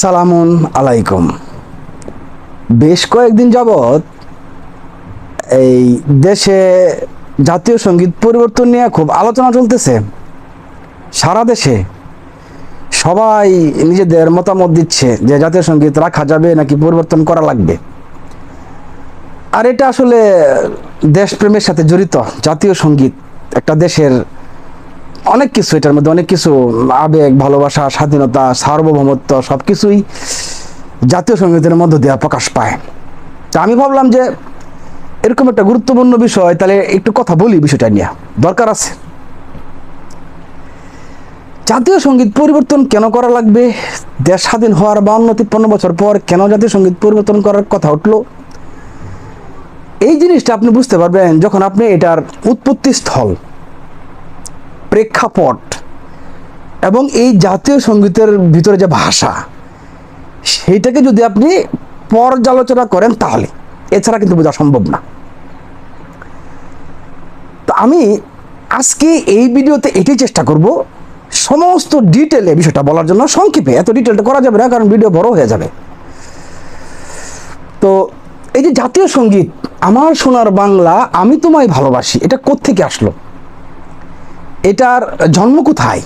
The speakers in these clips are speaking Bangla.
সালামুন আলাইকুম। বেশ কয়েকদিন যাবৎ এই দেশে জাতীয় সংগীত পরিবর্তন নিয়ে খুব আলোচনা চলতেছে। সারা দেশে সবাই নিজেদের মতামত দিচ্ছে যে জাতীয় সংগীত রাখা যাবে নাকি পরিবর্তন করা লাগবে। আর এটা আসলে দেশপ্রেমের সাথে জড়িত। জাতীয় সংগীত একটা দেশের অনেক কিছু এটার মধ্যে, অনেক কিছু আবেগ, ভালোবাসা, স্বাধীনতা, সার্বভৌমত্ব সব কিছুই জাতীয় সঙ্গীতের মধ্য দিয়ে প্রকাশ পায়। তা আমি ভাবলাম যে, এরকম একটা গুরুত্বপূর্ণ বিষয়, তাহলে একটু কথা বলি বিষয়টা নিয়ে। দরকার আছে। জাতীয় সংগীত পরিবর্তন কেন করা লাগবে? দেশ স্বাধীন হওয়ার বাউন্ন তিপ্পান্ন বছর পর কেন জাতীয় সংগীত পরিবর্তন করার কথা উঠল? এই জিনিসটা আপনি বুঝতে পারবেন যখন আপনি এটার উৎপত্তি স্থল প্রেক্ষাপট এবং এই জাতীয় সঙ্গীতের ভিতরে যে ভাষা, সেইটাকে যদি আপনি পর্যালোচনা করেন তাহলে, এছাড়া কিন্তু বোঝা সম্ভব না। তো আমি আজকে এই ভিডিওতে এটাই চেষ্টা করব, সমস্ত ডিটেলে বিষয়টা বলার জন্য সংক্ষেপে। এত ডিটেলটা করা যাবে না, কারণ ভিডিও বড় হয়ে যাবে। তো এই যে জাতীয় সংগীত, আমার সোনার বাংলা, আমি তোমায় ভালোবাসি, এটা কোত্থেকে আসলো? এটার জন্ম কোথায়?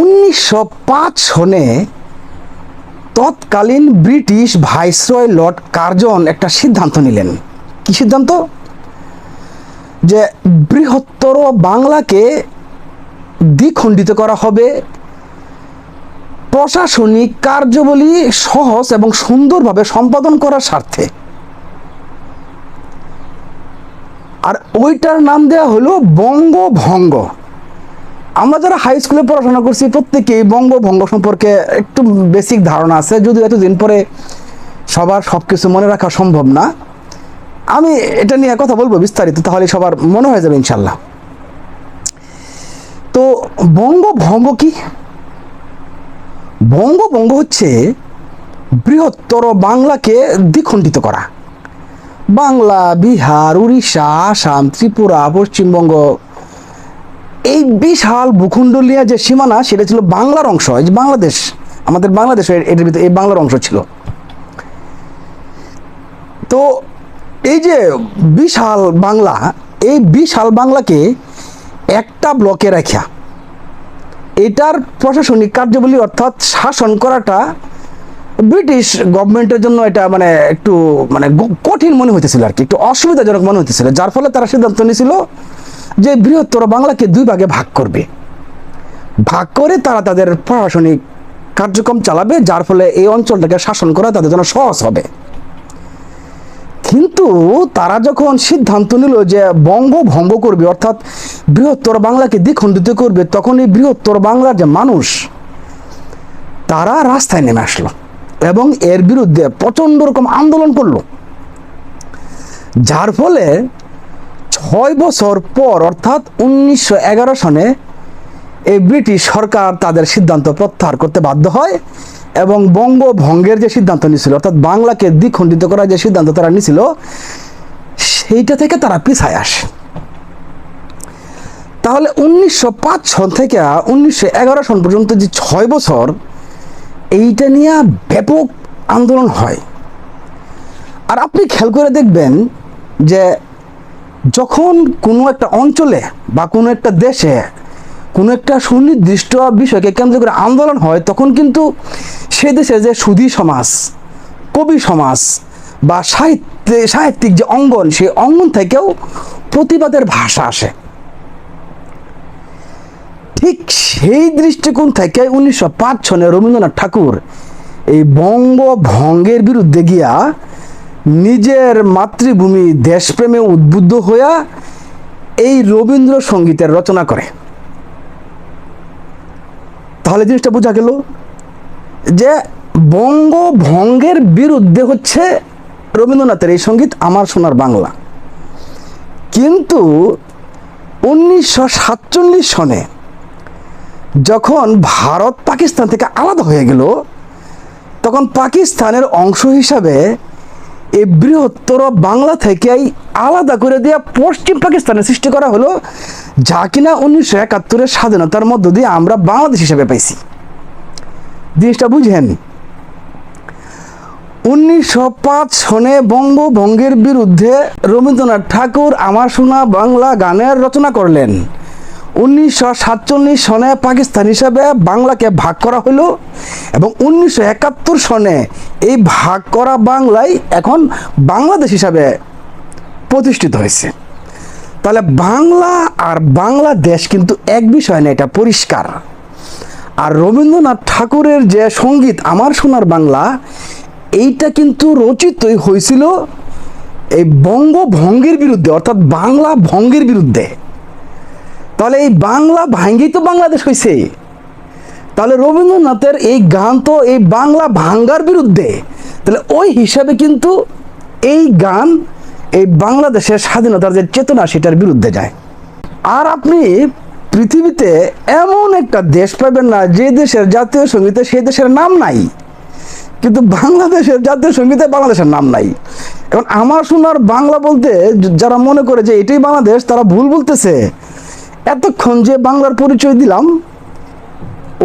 উনিশশো পাঁচ সনে তৎকালীন ব্রিটিশ ভাইসরয় লর্ড কার্জন একটা সিদ্ধান্ত নিলেন। কি সিদ্ধান্ত? যে বৃহত্তর বাংলাকে দ্বিখণ্ডিত করা হবে। প্রশাসনিক কার্যবলী সহজ এবং সুন্দরভাবে সম্পাদন করার স্বার্থে। আর ওইটার নাম দেওয়া হলো বঙ্গভঙ্গ। আমরা যারা হাই স্কুলে পড়াশোনা করছি, প্রত্যেকেই বঙ্গভঙ্গ সম্পর্কে একটু বেসিক ধারণা আছে। যদিও এতদিন পরে সবার সব কিছু মনে রাখা সম্ভব না। আমি এটা নিয়ে কথা বলব বিস্তারিত, তাহলে সবার মনে হয়ে যাবে ইনশাল্লাহ তো বঙ্গভঙ্গ কি? বঙ্গভঙ্গ হচ্ছে বৃহত্তর বাংলাকে দ্বিখণ্ডিত করা। বাংলা, বিহার, উড়িষ্যা, আসাম, ত্রিপুরা, পশ্চিমবঙ্গ। এই বিশাল ভূখণ্ডলীয় যে সীমানা, সেটা ছিল বাংলার অংশ। এই যে বাংলাদেশ, আমাদের বাংলাদেশ এটার ভিতরে এই বাংলার অংশ ছিল। তো এই যে বিশাল বাংলা, এই বিশাল বাংলাকে একটা ব্লকে রাখা এটার প্রশাসনিক কার্যাবলী অর্থাৎ শাসন করাটা ব্রিটিশ গভর্নমেন্টের জন্য এটা মানে একটু মানে কঠিন মনে হইতেছিল আর কি, একটু অসুবিধাজনক মনে হইতেছিল, যার ফলে তারা সিদ্ধান্ত নিয়েছিল যে বৃহত্তর বাংলাকে দুই ভাগে ভাগ করবে। ভাগ করে তারা তাদের প্রশাসনিক কার্যক্রম চালাবে, যার ফলে এই অঞ্চলটাকে শাসন করা তাদের জন্য সহজ হবে। কিন্তু তারা যখন সিদ্ধান্ত নিল যে বঙ্গভঙ্গ করবে, অর্থাৎ বৃহত্তর বাংলাকে দ্বিখণ্ডিত করবে, তখন এই বৃহত্তর বাংলার যে মানুষ, তারা রাস্তায় নেমে আসলো। এবং এর বিরুদ্ধে প্রচণ্ড রকম আন্দোলন করল। যার ফলে ছয় বছর পর, অর্থাৎ উনিশশো এগারো সনে এই ব্রিটিশ সরকার তাদের সিদ্ধান্ত প্রত্যাহার করতে বাধ্য হয় এবং বঙ্গভঙ্গের যে সিদ্ধান্ত নিয়েছিল অর্থাৎ বাংলাকে দ্বিখণ্ডিত করার যে সিদ্ধান্ত তারা নিয়েছিল সেইটা থেকে তারা পিছায় আসে। তাহলে উনিশশো পাঁচ সন থেকে উনিশশো এগারো সন পর্যন্ত যে ছয় বছর এইটা নিয়ে ব্যাপক আন্দোলন হয়। আর আপনি খেয়াল করে দেখবেন যে যখন কোনো একটা অঞ্চলে বা কোনো একটা দেশে কোনো একটা সুনির্দিষ্ট বিষয়কে কেন্দ্র করে আন্দোলন হয়, তখন কিন্তু সে দেশে যে সুধী সমাজ, কবি সমাজ বা সাহিত্যে, সাহিত্যিক যে অঙ্গন, সেই অঙ্গন থেকেও প্রতিবাদের ভাষা আসে। ঠিক সেই দৃষ্টিকোণ থেকে উনিশশো পাঁচ সনে রবীন্দ্রনাথ ঠাকুর এই বঙ্গভঙ্গের বিরুদ্ধে গিয়া নিজের মাতৃভূমি দেশপ্রেমে উদ্বুদ্ধ হইয়া এই রবীন্দ্রসঙ্গীতের রচনা করে। তাহলে জিনিসটা বোঝা গেল যে বঙ্গভঙ্গের বিরুদ্ধে হচ্ছে রবীন্দ্রনাথের এই সংগীত আমার সোনার বাংলা। কিন্তু উনিশশো সাতচল্লিশ সনে যখন ভারত পাকিস্তান থেকে আলাদা হয়ে গেল, তখন পাকিস্তানের অংশ হিসাবে এই বৃহত্তর বাংলা থেকেই আলাদা করে দেওয়া পশ্চিম পাকিস্তানের সৃষ্টি করা হলো, যা কিনা উনিশশো একাত্তরের স্বাধীনতার মধ্য দিয়ে আমরা বাংলাদেশ হিসেবে পাইছি। জিনিসটা বুঝেন, উনিশশো পাঁচ সনে বঙ্গভঙ্গের বিরুদ্ধে রবীন্দ্রনাথ ঠাকুর আমার শোনা বাংলা গানের রচনা করলেন। উনিশশো সাতচল্লিশ সনে পাকিস্তান হিসাবে বাংলাকে ভাগ করা হলো এবং উনিশশো একাত্তর সনে এই ভাগ করা বাংলাই এখন বাংলাদেশ হিসাবে প্রতিষ্ঠিত হয়েছে। তাহলে বাংলা আর বাংলাদেশ কিন্তু এক বিষয় না, এটা পরিষ্কার। আর রবীন্দ্রনাথ ঠাকুরের যে সংগীত আমার সোনার বাংলা, এইটা কিন্তু রচিতই হয়েছিল এই বঙ্গভঙ্গের বিরুদ্ধে, অর্থাৎ বাংলা ভঙ্গের বিরুদ্ধে। তাহলে এই বাংলা ভাঙ্গি তো বাংলাদেশ হয়েছে তাহলে রবীন্দ্রনাথের এই গান তো এই বাংলা ভাঙ্গার বিরুদ্ধে। তাহলে ওই হিসাবে কিন্তু এই গান এই বাংলাদেশের স্বাধীনতার যে চেতনা সেটার বিরুদ্ধে যায়। আর আপনি পৃথিবীতে এমন একটা দেশ পাবেন না, যে দেশের জাতীয় সঙ্গীতে সেই দেশের নাম নাই। কিন্তু বাংলাদেশের জাতীয় সঙ্গীতে বাংলাদেশের নাম নাই। এখন আমার শোনার বাংলা বলতে যারা মনে করে যে এটাই বাংলাদেশ, তারা ভুল বলতেছে। এতক্ষণ যে বাংলার পরিচয় দিলাম,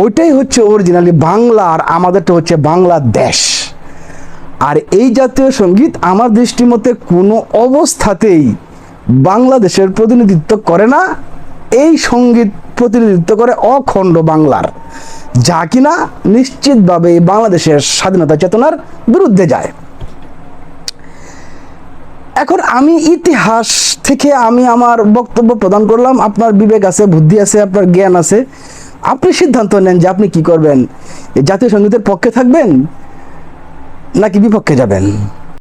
ওইটাই হচ্ছে অরিজিনালি বাংলা আর আমাদেরটা হচ্ছে বাংলাদেশ। আর এই জাতীয় সংগীত আমার দৃষ্টি মতে কোনো অবস্থাতেই বাংলাদেশের প্রতিনিধিত্ব করে না, এই সংগীত প্রতিনিধিত্ব করে অখণ্ড বাংলার, যা কিনা নিশ্চিতভাবে বাংলাদেশের স্বাধীনতা চেতনার বিরুদ্ধে যায়। এখন আমি ইতিহাস থেকে আমি আমার বক্তব্য প্রদান করলাম। আপনার বিবেক আছে, বুদ্ধি আছে, আপনার জ্ঞান আছে। আপনি সিদ্ধান্ত নেন যে আপনি কি করবেন। জাতীয় সঙ্গীতের পক্ষে থাকবেন নাকি বিপক্ষে যাবেন?